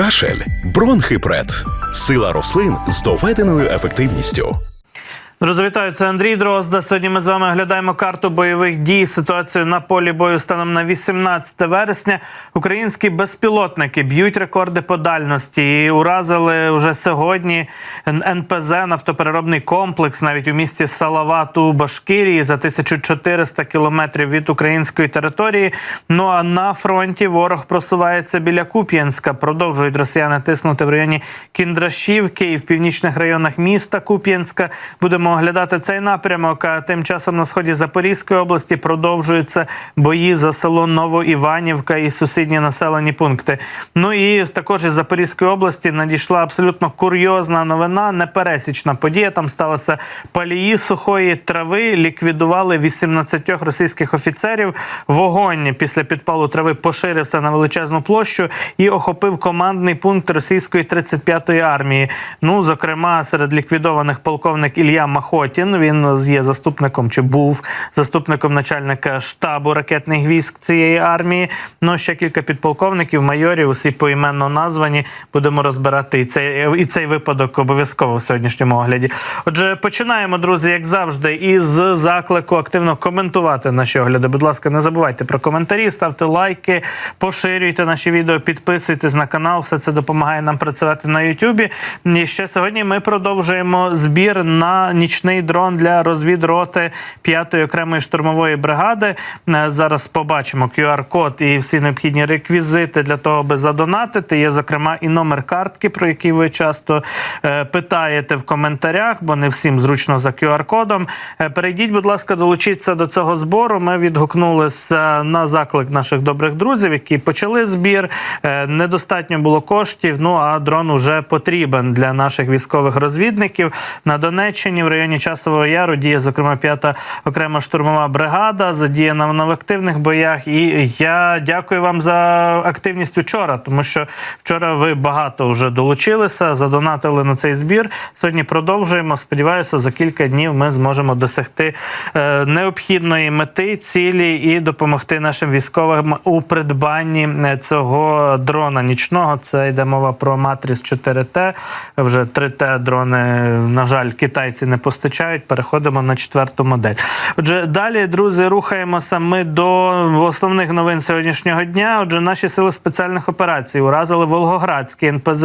кашель, бронхипред, сила рослин з доведеною ефективністю. Друзі, вітаю, це Андрій Дрозда. Сьогодні ми з вами оглядаємо карту бойових дій. Ситуацію на полі бою станом на 18 вересня. Українські безпілотники б'ють рекорди по дальності і уразили вже сьогодні НПЗ нафтопереробний комплекс навіть у місті Салават у Башкирії за 1400 кілометрів від української території. Ну а на фронті ворог просувається біля Куп'янська. Продовжують росіяни тиснути в районі Кіндрашівки і в північних районах міста Куп'янська. Будемо оглядати цей напрямок. А тим часом на сході Запорізької області продовжуються бої за село Новоіванівка і сусідні населені пункти. Ну і також із Запорізької області надійшла абсолютно курйозна новина. Непересічна подія. Там сталося палії сухої трави. Ліквідували 18 російських офіцерів. Вогонь після підпалу трави поширився на величезну площу і охопив командний пункт російської 35-ї армії. Ну, зокрема, серед ліквідованих полковник Ілья Ілля Махотін. Він є заступником чи був заступником начальника штабу ракетних військ цієї армії. Ну ще кілька підполковників, майорів, усі поіменно названі. Будемо розбирати і цей і цей випадок обов'язково в сьогоднішньому огляді. Отже, починаємо, друзі, як завжди, із заклику активно коментувати наші огляди. Будь ласка, не забувайте про коментарі, ставте лайки, поширюйте наші відео, підписуйтесь на канал. Все це допомагає нам працювати на Ютубі. І ще сьогодні ми продовжуємо збір на нічний дрон для розвідроти 5-ї окремої штурмової бригади. Е, Зараз побачимо QR-код і всі необхідні реквізити для того, аби задонатити. Є зокрема і номер картки, про який ви часто е, питаєте в коментарях, бо не всім зручно за QR-кодом. Е, Перейдіть, будь ласка, долучіться до цього збору. Ми відгукнулися на заклик наших добрих друзів, які почали збір. Недостатньо було коштів. Ну а дрон уже потрібен для наших військових розвідників на Донеччині в районі Часового Яру діє зокрема п'ята окрема штурмова бригада, задіяна в активних боях. І я дякую вам за активність вчора, тому що вчора ви багато вже долучилися, задонатили на цей збір. Сьогодні продовжуємо. Сподіваюся, за кілька днів ми зможемо досягти е, необхідної мети, цілі і допомогти нашим військовим у придбанні е, цього дрона нічного. Це йде мова про Матріс 4Т. Вже 3Т дрони, на жаль, китайці не постачають. Переходимо на четверту модель. Отже, далі, друзі, рухаємося ми до основних новин сьогоднішнього дня. Отже, наші сили спеціальних операцій уразили Волгоградський НПЗ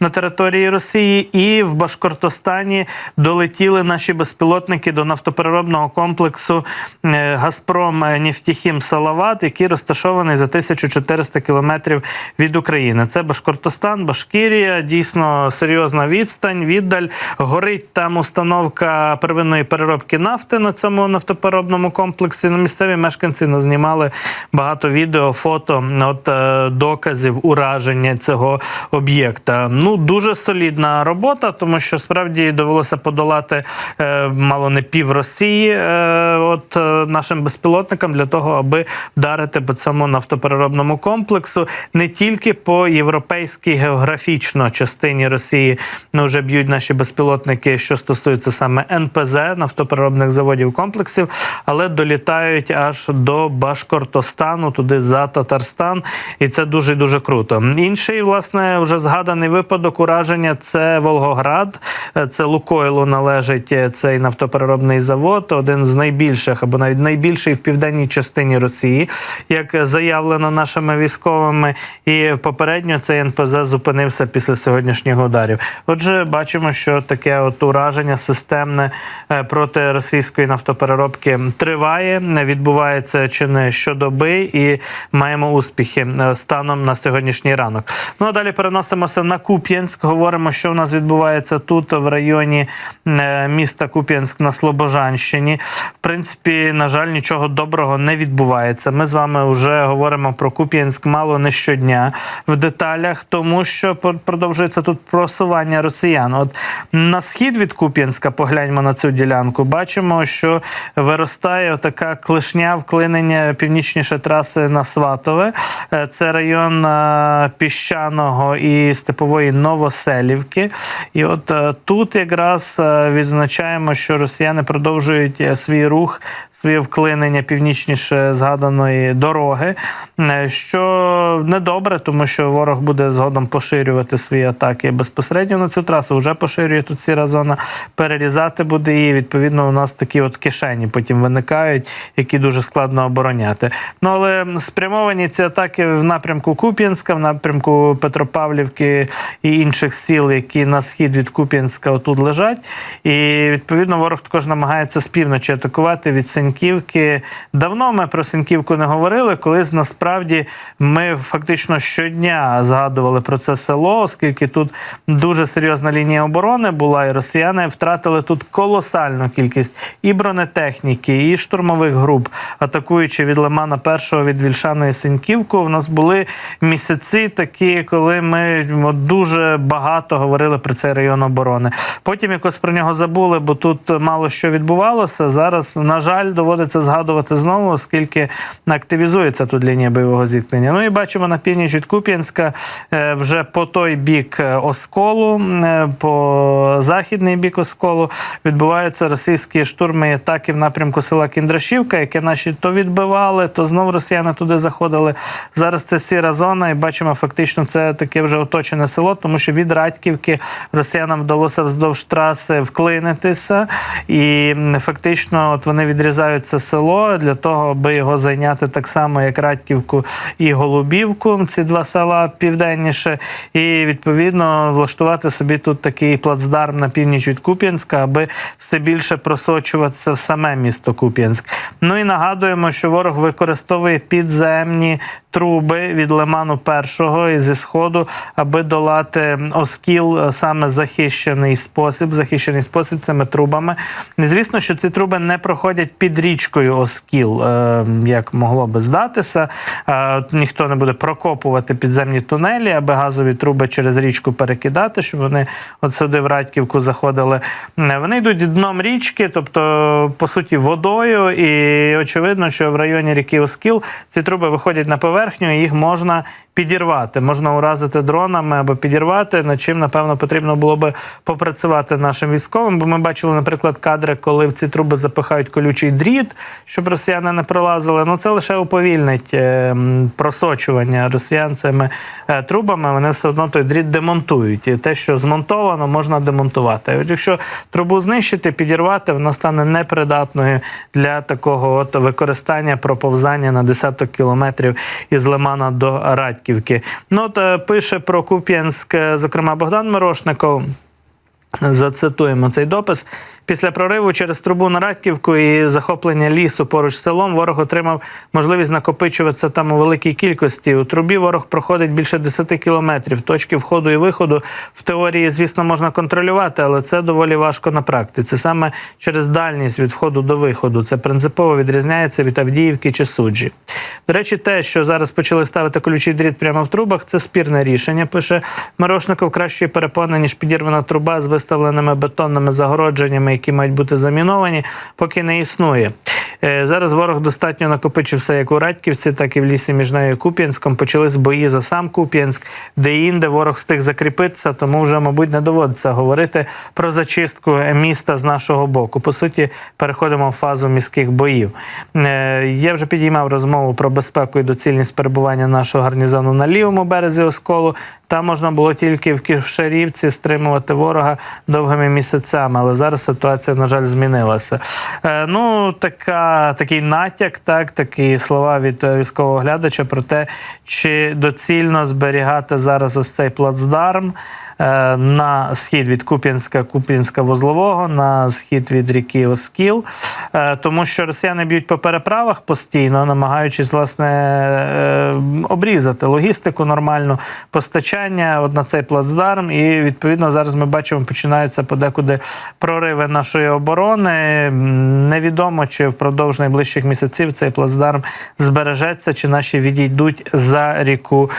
на території Росії, і в Башкортостані долетіли наші безпілотники до нафтопереробного комплексу е, Газпром Нефтехім Салават, який розташований за 1400 кілометрів від України. Це Башкортостан, Башкірія. Дійсно серйозна відстань, віддаль. Горить там установка первинної переробки нафти на цьому нафтопереробному комплексі. На місцеві мешканці назнімали багато відео, фото от е, доказів ураження цього об'єкта. Ну дуже солідна робота, тому що справді довелося подолати е, мало не пів Росії. Е, от е, нашим безпілотникам для того, аби вдарити по цьому нафтопереробному комплексу не тільки по європейській географічно частині Росії ну, вже б'ють наші безпілотники, що стосується саме НПЗ нафтопереробних заводів комплексів, але долітають аж до Башкортостану, туди за Татарстан, і це дуже дуже круто. Інший, власне, вже згаданий випадок ураження це Волгоград. Це Лукойлу належить цей нафтопереробний завод, один з найбільших або навіть найбільший в південній частині Росії, як заявлено нашими військовими. І попередньо цей НПЗ зупинився після сьогоднішніх ударів. Отже, бачимо, що таке от ураження системне е, проти російської нафтопереробки триває, відбувається чи не щодоби, і маємо успіхи е, станом на сьогоднішній ранок. Ну а далі переносимося на Куп'янськ. Говоримо, що в нас відбувається тут в районі е, міста Куп'янськ на Слобожанщині. В принципі, на жаль, нічого доброго не відбувається. Ми з вами вже говоримо про Куп'янськ мало не щодня в деталях, тому що продовжується тут просування росіян. От на схід від Куп'янська погляньмо на цю ділянку. Бачимо, що виростає така клишня вклинення північніше траси на Сватове. Е, Це район е, піщаного і степової Новоселівки. І от е, тут якраз відзначаємо, що росіяни продовжують свій рух, своє вклинення північніше згаданої дороги, що недобре, тому що ворог буде згодом поширювати свої атаки безпосередньо на цю трасу. Вже поширює тут сіра зона, перерізати буде її. Відповідно, у нас такі от кишені потім виникають, які дуже складно обороняти. Ну але спрямовані ці атаки в напрямку Куп'янська, в напрямку Петропавлівки і інших сіл, які на схід від Куп'янська отут лежать. І відповідно ворог також намагається з півночі атакувати від Сеньківки. Давно ми про Сеньківку не говорили, колись насправді ми фактично щодня згадували про це село, оскільки тут дуже серйозна лінія оборони була, і росіяни втратили тут колосальну кількість і бронетехніки, і штурмових груп, атакуючи від Лимана першого від Вільшаної Сеньківку. У нас були місяці такі, коли ми дуже багато говорили про цей район оборони. Потім якось про нього забули, бо тут мало що відбувалося. Зараз, на жаль, доводиться згадувати знову, оскільки активізується тут лінія бойового зіткнення. Ну і бачимо на північ від Куп'янська е, вже по той бік е, осколу, е, по західний бік осколу відбуваються російські штурми і атаки в напрямку села Кіндрашівка, яке наші то відбивали, то знову росіяни туди заходили. Зараз це сіра зона, і бачимо, фактично це таке вже оточене село, тому що від Радьківки росіянам вдалося вздовж траси вклинитися, і фактично от вони відрізають це село для того, аби його зайняти так само, як Радьківку і Голубівку, ці два села південніше, і відповідно влаштувати собі тут такий плацдарм на північ від Куп'янська, аби все більше просочуватися в саме місто Куп'янськ. Ну і нагадуємо, що ворог використовує підземні труби від Лиману першого і зі сходу, аби долати оскіл е, саме захищений спосіб. Захищений спосіб цими трубами. І, Звісно, що ці труби не проходять під річкою оскіл, е, як могло би здатися. Е, Ніхто не буде прокопувати підземні тунелі, аби газові труби через річку перекидати, щоб вони от сюди в Радьківку заходили. Вони йдуть дном річки, тобто, по суті, водою. І очевидно, що в районі ріки Оскіл ці труби виходять на поверхню, і їх можна підірвати. Можна уразити дронами або підірвати, над чим, напевно, потрібно було би попрацювати нашим військовим. Бо ми бачили, наприклад, кадри, коли в ці труби запихають колючий дріт, щоб росіяни не пролазили. Ну це лише уповільнить е, просочування росіян цими е, трубами. Вони все одно той дріт демонтують. І те, що змонтовано, можна демонтувати. От якщо трубу знищити, підірвати, вона стане непридатною для такого от використання проповзання на десяток кілометрів із Лимана до Радьківки. Ну от е, пише про Куп'янськ, зокрема Богдан Мирошников. Зацитуємо цей допис. Після прориву через трубу на Радківку і захоплення лісу поруч з селом ворог отримав можливість накопичуватися там у великій кількості. У трубі ворог проходить більше 10 кілометрів. Точки входу і виходу в теорії, звісно, можна контролювати, але це доволі важко на практиці. Саме через дальність від входу до виходу. Це принципово відрізняється від Авдіївки чи суджі. До речі, те, що зараз почали ставити колючий дріт прямо в трубах, це спірне рішення. Пише Мирошников кращої перепони, ніж підірвана труба з виставленими бетонними загородженнями, які мають бути заміновані, поки не існує. Е, Зараз ворог достатньо накопичився як у Радьківці, так і в лісі між нею Куп'янськом. Почались бої за сам Куп'янськ, де інде ворог встиг закріпитися, тому вже, мабуть, не доводиться говорити про зачистку міста з нашого боку. По суті, переходимо в фазу міських боїв. Е, Я вже підіймав розмову про безпеку і доцільність перебування нашого гарнізону на лівому березі Осколу. Там можна було тільки в Ківшарівці стримувати ворога довгими місяцями, але зараз ситуація, на жаль, змінилася. Е, ну, така, такий натяк, так, такі слова від е, військового глядача про те, чи доцільно зберігати зараз ось цей плацдарм. Е, На схід від Куп'янська, Куп'янська вузлового, на схід від ріки Оскіл, Е, тому що росіяни б'ють по переправах постійно, намагаючись власне е, обрізати логістику нормальну, постачання от на цей плацдарм. І відповідно зараз ми бачимо, починаються подекуди прориви нашої оборони. Невідомо, чи впродовж найближчих місяців цей плацдарм збережеться, чи наші відійдуть за ріку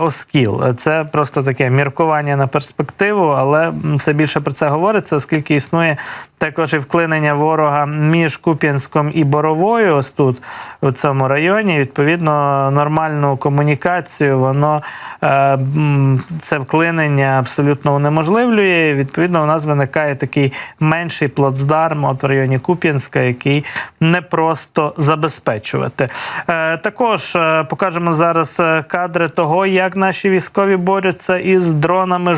Оскіл. Це просто таке міркування на перспективу, але все більше про це говориться, оскільки існує також і вклинення ворога між Куп'янськом і Боровою. Ось тут у цьому районі. Відповідно, нормальну комунікацію воно е, це вклинення абсолютно унеможливлює. Відповідно, у нас виникає такий менший плацдарм от в районі Куп'янська, який не просто забезпечувати. Е, також е, покажемо зараз кадри того, як наші військові борються із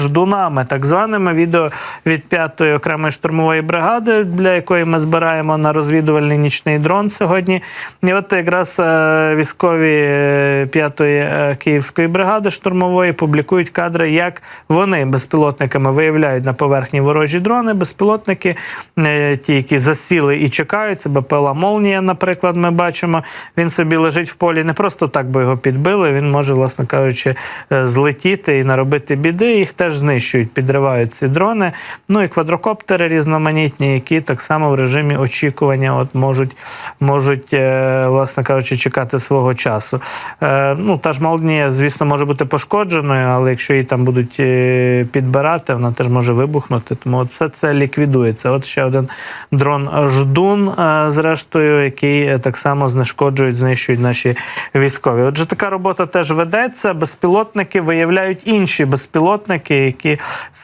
дронами-ждунами, так званими відео від 5-ї окремої штурмової бригади, для якої ми збираємо на розвідувальний нічний дрон сьогодні. І от якраз е, військові е, 5-ї е, Київської бригади штурмової публікують кадри, як вони безпілотниками виявляють на поверхні ворожі дрони. Безпілотники, е, ті, які засіли і чекають, це БПЛА Молнія, наприклад, ми бачимо. Він собі лежить в полі не просто так, бо його підбили. Він може, власне кажучи, е, злетіти і наробити біди. Їх теж знищують, підривають ці дрони. Ну і квадрокоптери різноманітні, які так само в режимі очікування от можуть, можуть е, власне кажучи, чекати свого часу. Е, Ну, та ж Молнія, звісно, може бути пошкодженою, але якщо її там будуть е, підбирати, вона теж може вибухнути. Тому от все це ліквідується. От ще один дрон Ждун, зрештою, який так само знешкоджують, знищують наші військові. Отже, така робота теж ведеться. Безпілотники виявляють інші безпілотники, які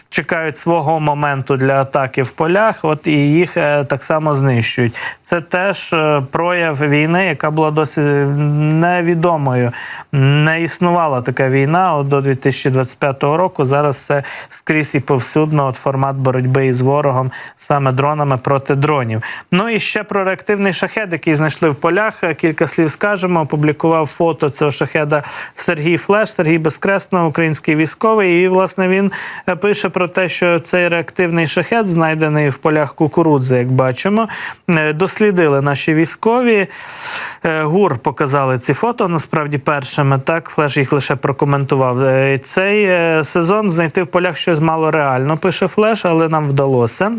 чекають свого моменту для атаки в полях. От і їх е, так само знищують. Це теж е, прояв війни, яка була досі невідомою. Не існувала така війна от до 2025 року. Зараз це скрізь і повсюдно. От формат боротьби із ворогом саме дронами проти дронів. Ну і ще про реактивний шахет, який знайшли в полях. Е, Кілька слів скажемо. Опублікував фото цього шахеда Сергій Флеш, Сергій Безкресно, український військовий. І власне він е, пише про те, що цей реактивний шахет, знайдений в полях кукурудзи, як бачимо, е, дослідили наші військові. Е, ГУР показали ці фото. Насправді першими так Флеш їх лише прокоментував. Цей сезон знайти в полях щось мало реально, пише Флеш, але нам вдалося.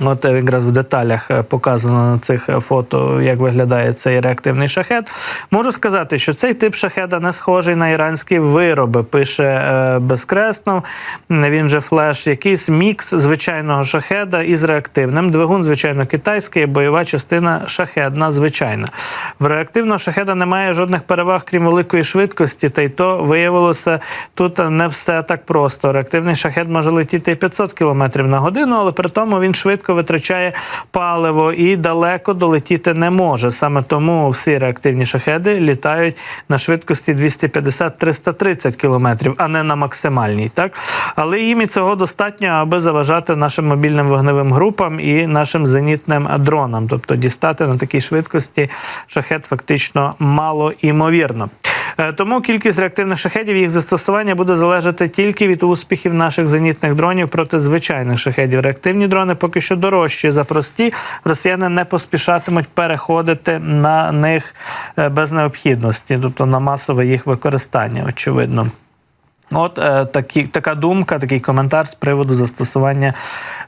От е, якраз в деталях е, показано на цих е, фото, як виглядає цей реактивний шахет. Можу сказати, що цей тип шахеда не схожий на іранські вироби. Пише безкресно. Він же флеш, якийсь мікс звичайного шахеда із реактивним. Двигун, звичайно, китайський, бойова частина шахедна, звичайна. В реактивного шахеда немає жодних переваг, крім великої швидкості, та й то виявилося тут не все так просто. Реактивний шахет може летіти і 500 км на годину, але при тому він швидко витрачає паливо і далеко долетіти не може. Саме тому всі реактивні шахеди літають на швидкості 250-330 км, а не на максимальній. Так? Але їм і цього достатньо, аби заважати нашим мобільним вогневим групам і нашим зенітним дронам. Тобто дістати на такій швидкості шахет фактично мало імовірно. Тому кількість реактивних шахедів і їх застосування буде залежати тільки від успіхів наших зенітних дронів проти звичайних шахедів. Реактивні дрони поки що дорожчі за прості. Росіяни не поспішатимуть переходити на них е, без необхідності, тобто на масове їх використання, очевидно. От е, такі, така думка, такий коментар з приводу застосування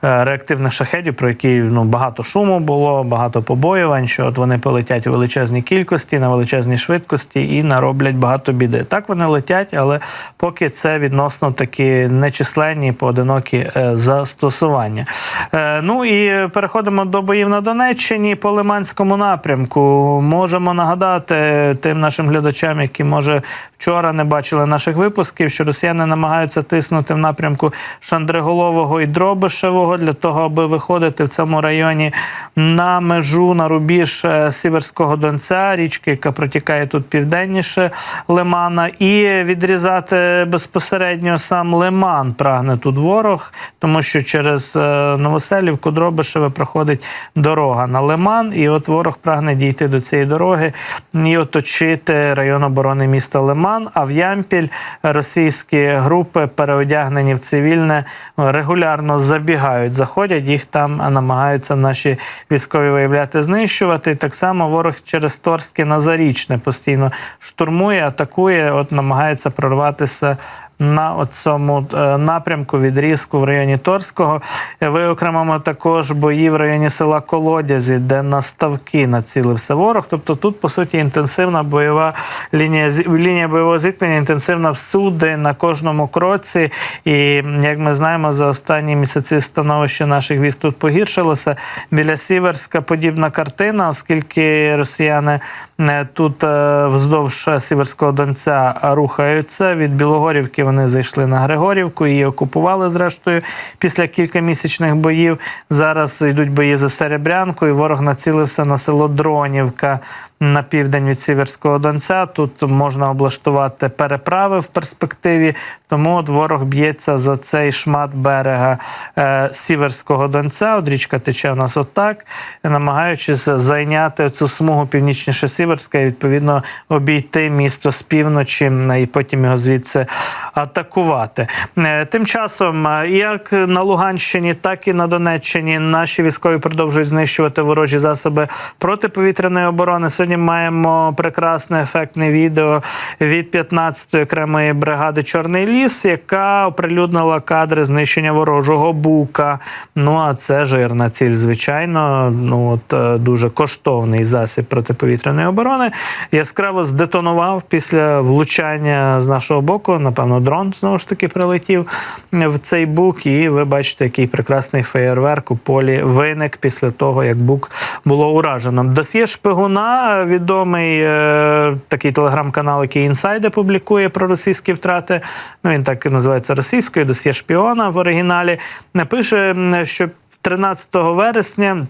е, реактивних шахедів, про які ну, багато шуму було, багато побоювань, що от вони полетять у величезній кількості, на величезній швидкості і нароблять багато біди. Так вони летять, але поки це відносно такі нечисленні поодинокі е, застосування. Е, ну і переходимо до боїв на Донеччині по Лиманському напрямку. Можемо нагадати тим нашим глядачам, які може вчора не бачили наших випусків, що росіяни намагаються тиснути в напрямку Шандриголового і Дробишевого для того, аби виходити в цьому районі на межу на рубіж е, Сіверського Донця, річки, яка протікає тут південніше Лимана, і відрізати безпосередньо сам Лиман прагне тут ворог, тому що через е, Новоселівку Дробишеве проходить дорога на Лиман, і от ворог прагне дійти до цієї дороги і оточити район оборони міста Лиман. А в Ямпіль російські групи, переодягнені в цивільне, регулярно забігають, заходять, їх там намагаються наші військові виявляти, знищувати. Так само ворог через Торське на Зарічне постійно штурмує, атакує, от намагається прорватися на цьому напрямку відрізку в районі Торського. Е, Виокремимо також бої в районі села Колодязі, де на ставки націлився ворог. Тобто тут, по суті, інтенсивна бойова лінія лінія бойового зіткнення, інтенсивна всюди на кожному кроці. І як ми знаємо, за останні місяці становище наших військ тут погіршилося. Біля Сіверська подібна картина, оскільки росіяни е, тут е, вздовж Сіверського Донця рухаються. Від Білогорівки вони зайшли на Григорівку, її окупували зрештою після кількамісячних боїв. Зараз йдуть бої за Серебрянку, і ворог націлився на село Дронівка на південь від Сіверського Донця. Тут можна облаштувати переправи в перспективі. Тому от ворог б'ється за цей шмат берега е, Сіверського Донця. От річка тече у нас отак, намагаючись зайняти цю смугу північніше Сіверська і відповідно обійти місто з півночі і потім його звідси атакувати. Е, Тим часом, е, як на Луганщині, так і на Донеччині наші військові продовжують знищувати ворожі засоби протиповітряної оборони. Сьогодні маємо прекрасне ефектне відео від 15-ї окремої бригади Чорний ліс, яка оприлюднила кадри знищення ворожого бука. Ну а це жирна ціль, звичайно. Ну от е, дуже коштовний засіб протиповітряної оборони. Яскраво здетонував після влучання з нашого боку. Напевно, дрон знову ж таки прилетів в цей бук. І ви бачите, який прекрасний феєрверк у полі виник після того, як бук було уражено. Досьє шпигуна, відомий е, такий телеграм-канал, який інсайди публікує про російські втрати. Ну він так і називається російською, досьє шпіона в оригіналі. Напише, що 13 вересня.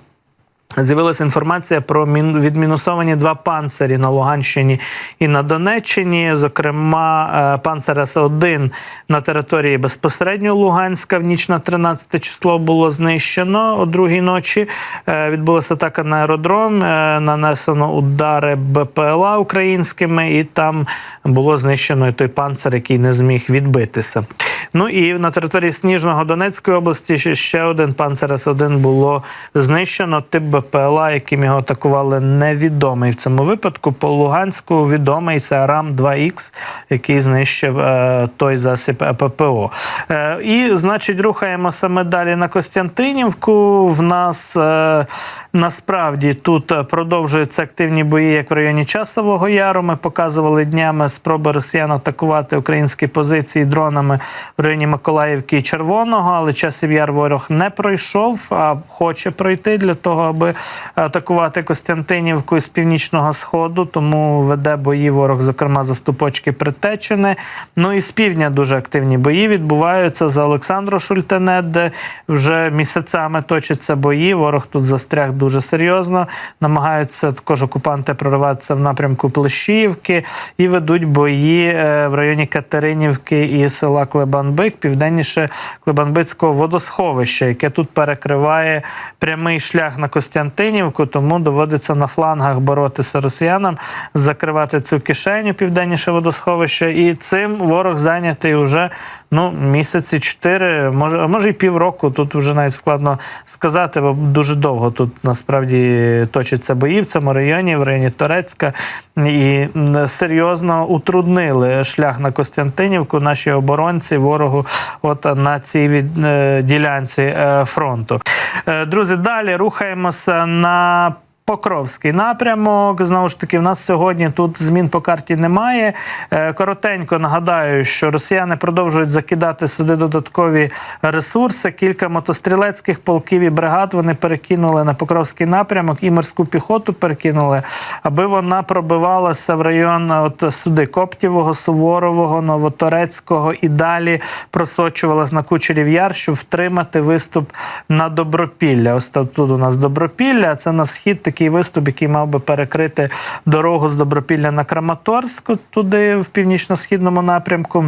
З'явилася інформація про відмінусовані два панцирі на Луганщині і на Донеччині. Зокрема, е, панцер С-1 на території безпосередньо Луганська в ніч на 13 число було знищено о другій ночі. Е, Відбулася атака на аеродром, е, нанесено удари БПЛА українськими, і там було знищено і той панцир, який не зміг відбитися. Ну і на території Сніжного Донецької області ще- один панцер С-1 було знищено. Тип БПЛА, яким його атакували, невідомий в цьому випадку. По Луганську відомий це Арам 2Х, який знищив е, той засіб ППО. Е, і, значить, рухаємося ми далі на Костянтинівку. В нас е, насправді тут е, продовжуються активні бої, як в районі Часового Яру. Ми показували днями спроби росіян атакувати українські позиції дронами в районі Миколаївки і Червоного, але часів яр ворог не пройшов, а хоче пройти для того, аби атакувати Костянтинівку з північного сходу. Тому веде бої ворог, зокрема за ступочки Притечини. Ну і з півдня дуже активні бої відбуваються за Олександру Шультене, де вже місяцями точаться бої. Ворог тут застряг дуже серйозно. Намагаються також окупанти прориватися в напрямку Плещіївки і ведуть бої е, в районі Катеринівки і села Клебанбик, південніше Клебанбицького водосховища, яке тут перекриває прямий шлях на Костянтинівку, тому доводиться на флангах боротися росіянам, закривати цю кишеню південніше водосховища. І цим ворог зайнятий уже ну, місяці чотири, може, може і півроку. Тут вже навіть складно сказати, бо дуже довго тут насправді точаться бої в цьому районі, в районі Торецька, і серйозно утруднили шлях на Костянтинівку. Наші оборонці ворогу, от на цій від, е, ділянці е, фронту. Е, Друзі, далі рухаємося на. Покровський напрямок. Знову ж таки, в нас сьогодні тут змін по карті немає. Е, Коротенько нагадаю, що росіяни продовжують закидати сюди додаткові ресурси. Кілька мотострілецьких полків і бригад вони перекинули на Покровський напрямок і морську піхоту перекинули, аби вона пробивалася в район от сюди Коптєвого, Суворового, Новоторецького і далі просочувалась на Кучерів Яр, щоб втримати виступ на Добропілля. Ось тут у нас Добропілля, а це на схід такий виступ, який мав би перекрити дорогу з Добропілля на Краматорськ, туди в північно-східному напрямку.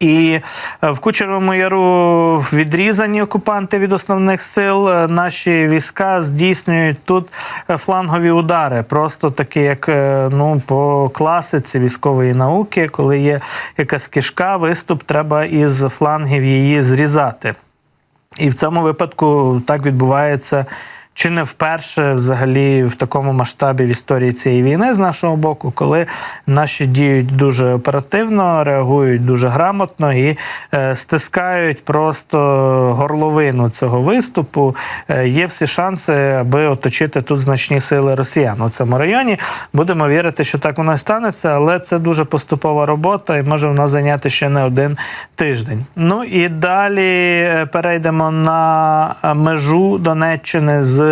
І е, в Кучеровому Яру відрізані окупанти від основних сил. Е, Наші війська здійснюють тут е, флангові удари, просто такі, як ну, по класиці військової науки, коли є якась кишка, виступ, треба із флангів її зрізати. І в цьому випадку так відбувається чи не вперше взагалі в такому масштабі в історії цієї війни з нашого боку, коли наші діють дуже оперативно, реагують дуже грамотно і е, стискають просто горловину цього виступу. Е, є всі шанси, аби оточити тут значні сили росіян у цьому районі. Будемо вірити, що так воно і станеться, але це дуже поступова робота і може вона зайняти ще не один тиждень. Ну і далі е, перейдемо на межу Донеччини з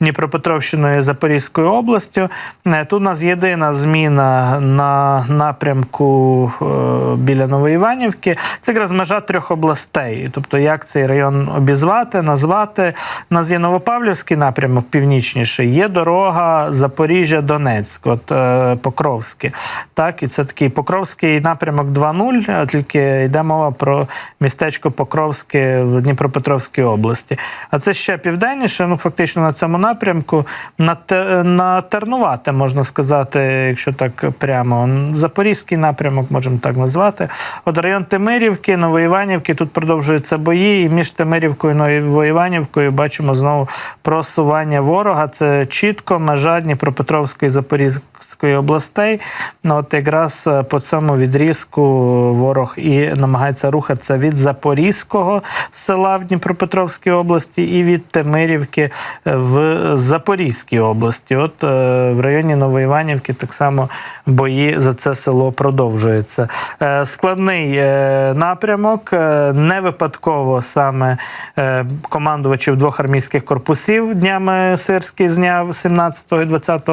Дніпропетровщиною і Запорізькою областю. Е, Тут у нас єдина зміна на напрямку е, біля Новоіванівки. Це якраз межа трьох областей. Тобто, як цей район обізвати, назвати. У нас є Новопавлівський напрямок північніший, є дорога Запоріжжя-Донецьк, от е, Покровське. Так, і це такий Покровський напрямок 2.0, тільки йде мова про містечко Покровське в Дніпропетровській області. А це ще південніше, ну фактично на цьому напрямку, на, Те- на Тернувате, можна сказати, якщо так прямо. Запорізький напрямок, можемо так назвати. От район Тимирівки, Новоіванівки, тут продовжуються бої, і між Тимирівкою і Новоіванівкою бачимо знову просування ворога. Це чітко межа Дніпропетровської і Запорізької областей. Ну, от якраз е, по цьому відрізку ворог і намагається рухатися від Запорізького села в Дніпропетровській області і від Тимирівки в Запорізькій області. От е, в районі Новоіванівки так само бої за це село продовжуються. Е, Складний е, напрямок. е, Не випадково саме е, командувачів двох армійських корпусів днями Сирський зняв 17 і 20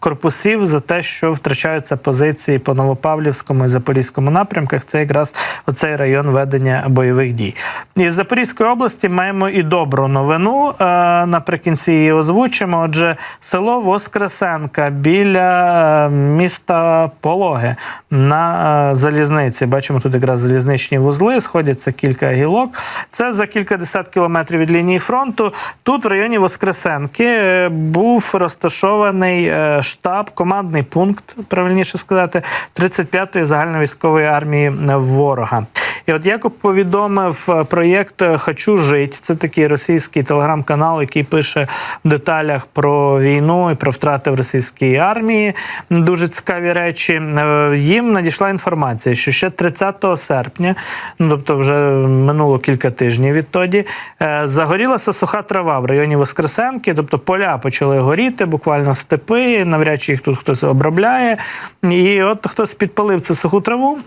корпусів за те, що втрачаються позиції по Новопавлівському і Запорізькому напрямках. Це якраз оцей район ведення бойових дій. Із Запорізької області маємо і добру новину. е, Наприкінці її озвучимо. Отже, село Воскресенка біля е, міста Пологи на е, залізниці. Бачимо тут якраз залізничні вузли, сходяться кілька гілок. Це за кількадесят кілометрів від лінії фронту. Тут в районі Воскресенки був розташований штаб, командний пункт, правильніше сказати, 35-ї загальновійськової армії ворога. І от як повідомив е, проєкт Хочу жить. Це такий російський телеграм-канал, який пише в деталях про війну і про втрати в російській армії. Дуже цікаві речі. Е, Їм надійшла інформація, що ще 30 серпня, ну тобто вже минуло кілька тижнів відтоді, е, загорілася суха трава в районі Воскресенки, тобто поля почали горіти, буквально степи, навряд чи їх тут хтось обробляє. І от хтось підпалив цю суху траву.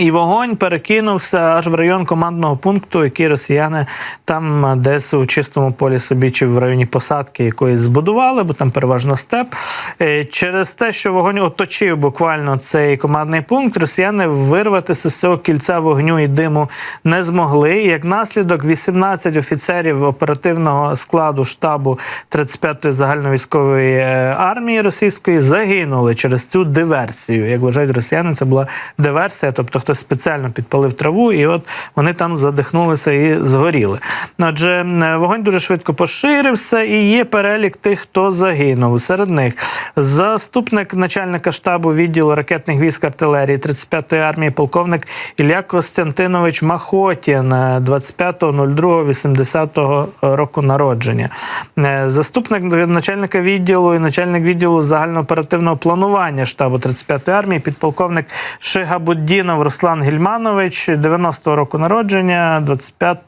І вогонь перекинувся аж в район командного пункту, який росіяни там десь у чистому полі собі чи в районі посадки якоїсь збудували, бо там переважно степ. Е, Через те, що вогонь оточив буквально цей командний пункт, росіяни вирватися з цього кільця вогню і диму не змогли. Як наслідок, 18 офіцерів оперативного складу штабу 35-ї загальновійськової е, армії російської загинули через цю диверсію. Як вважають росіяни, це була диверсія, тобто хтось спеціально підпалив траву, і от вони там задихнулися і згоріли. Отже, е, вогонь дуже швидко поширився, і є перелік тих, хто загинув. Серед них заступник начальника штабу відділу ракетних військ артилерії 35-ї армії, полковник Ілля Костянтинович Махотін, е, 25.02.80 року народження. Е, Заступник начальника відділу і начальник відділу загальнооперативного планування штабу 35-ї армії, підполковник Шигабуддінов Руслан Гільманович, 90-го року народження, 25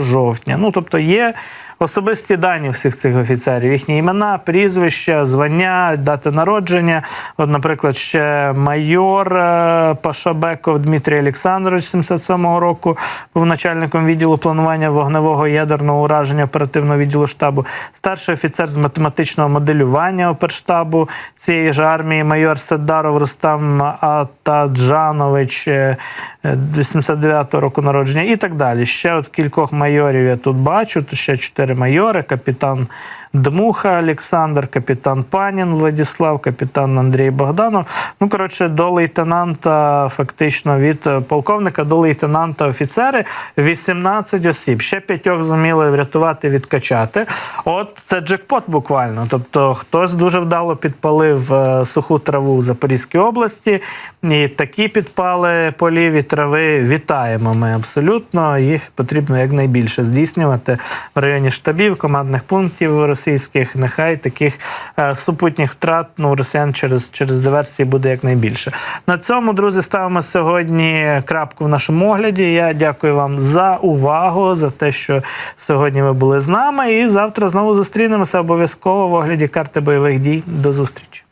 жовтня. Ну, тобто є особисті дані всіх цих офіцерів, їхні імена, прізвища, звання, дати народження. От, наприклад, ще майор е, Пашабеков Дмитрій Олександрович 77-го року був начальником відділу планування вогневого ядерного ураження оперативного відділу штабу, старший офіцер з математичного моделювання оперштабу цієї ж армії, майор Седаров Рустам Атаджанович е, е, 89-го року народження і так далі. Ще от кількох майорів я тут бачу. Тут ще чотири майори: капітан Дмуха Олександр, капітан Панін Владіслав, капітан Андрій Богданов. Ну, коротше, до лейтенанта, фактично від е, полковника до лейтенанта офіцери 18 осіб. Ще п'ятьох зуміли врятувати, відкачати. От це джекпот буквально. Тобто, хтось дуже вдало підпалив е, суху траву в Запорізькій області. І такі підпали полів і трави вітаємо. Ми абсолютно. Їх потрібно якнайбільше здійснювати в районі штабів, командних пунктів російських, нехай таких е, супутніх втрат ну, росіян через, через диверсії буде якнайбільше. На цьому, друзі, ставимо сьогодні крапку в нашому огляді. Я дякую вам за увагу, за те, що сьогодні ви були з нами. І завтра знову зустрінемося обов'язково в огляді карти бойових дій. До зустрічі.